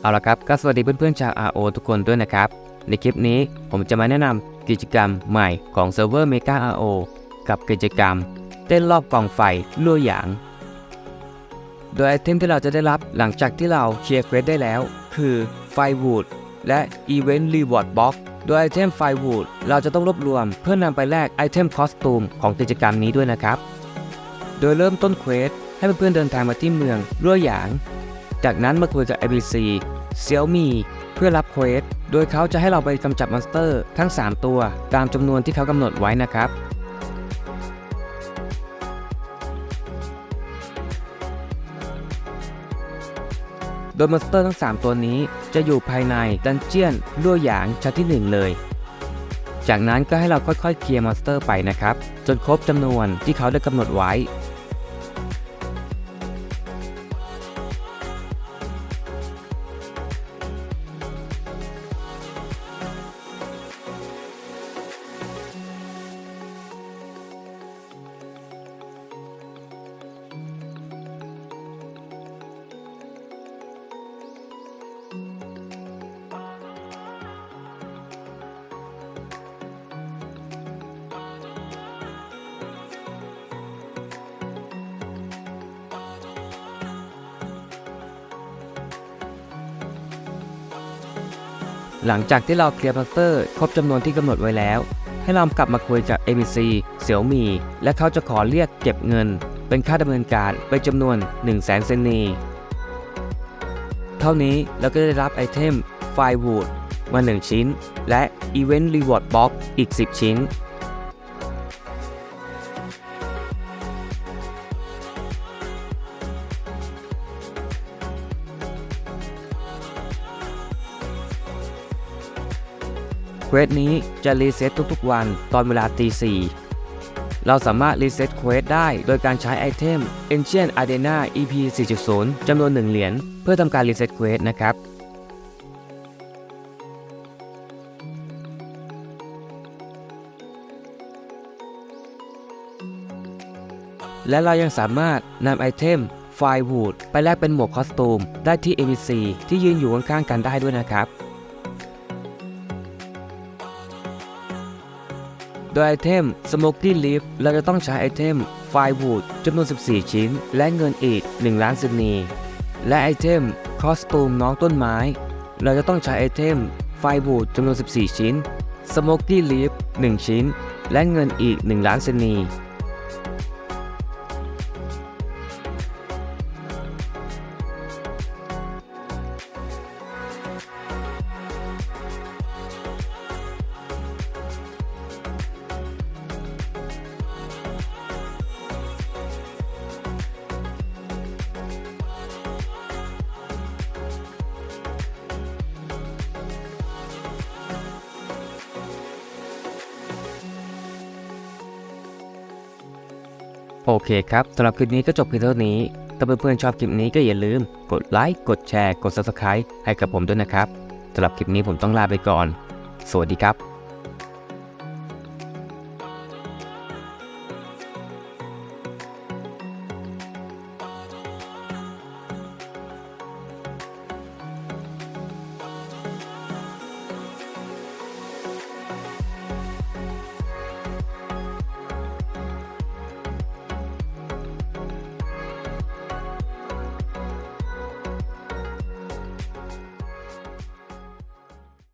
เอาละครับก็สวัสดีเพื่อนๆชาว RO ทุกคนด้วยนะครับ ในคลิปนี้ผมจะมาแนะนำกิจกรรมใหม่ของเซิร์ฟเวอร์ Mega RO กับกิจกรรม เต้นรอบกองไฟลั่วหยาง โดยไอเทมที่เราจะได้รับหลังจากที่เราเคลียร์เควสได้แล้ว คือไฟวูดและ Event Reward Box โดยไอเทมไฟวูดเราจะต้องรวบรวมเพื่อนำไปแลกไอเทมคอสตูมของกิจกรรมนี้ด้วยนะครับ โดยเริ่มต้นเควสให้เพื่อนๆเดินทางมาที่เมืองรั่วหยาง จากนั้นมาคุยกับ ABC Xiaomi เพื่อรับเควส โดยเขาจะให้เราไปกำจัดมอนสเตอร์ทั้ง 3 ตัว ตามจำนวนที่เขากำหนดไว้นะครับ โดยมอนสเตอร์ทั้ง 3 ตัวนี้จะอยู่ภายในดันเจียนรั่วหยางชั้นที่ 1 เลย จากนั้นก็ให้เราค่อยๆเคลียร์มอนสเตอร์ไปนะครับ จนครบจำนวนที่เขาได้กำหนดไว้ หลังจากที่เราเคลียร์พลาสเตอร์ครบจำนวนที่กำหนดไว้แล้ว ให้เรากลับมาคุยกับ ABC เสี่ยวมี และเขาจะขอเรียกเก็บเงิน เป็นค่าดำเนินการไปจำนวน 1 0 0 0 0แสนเซนนี เท่านี้เราก็ได้รับไอเทมไฟวูดมา 1 ชิ้น และ Event Reward Box อีก 10 ชิ้น เควสนี้จะรีเซ็ตทุกๆ วันตอนเวลาตี4เราสามารถรีเซ็ตเควสได้โดยการใช้ไอเทม Ancient Arena EP 4.0จำนวน 1 เหรียญเพื่อทำการรีเซ็ตเควสนะครับและเรายังสามารถนำไอเทมไฟวูดไปแลกเป็นหมวกคอสตูม ได้ที่ ABC ที่ยืนอยู่ข้างๆกันได้ด้วยนะครับ ดยไอเทม Smoky Leaf เราจะต้องใช้ไอเทม Firewood จำนวน 14 ชิ้น และเงินอีก 1 ล้านซินนีและไอเทม Costume น้องต้นไม้ เราจะต้องใช้ไอเทม Firewood จำนวน 14 ชิ้น Smoky Leaf 1 ชิ้น และเงินอีก 1 ล้านซินนี โอเคครับสำหรับคลิปนี้ก็จบเพียงเท่านี้ ถ้าเพื่อนๆชอบคลิปนี้ก็อย่าลืม กดไลค์ กดแชร์ กด Subscribe ให้กับผมด้วยนะครับสำหรับคลิปนี้ผมต้องลาไปก่อน สวัสดีครับ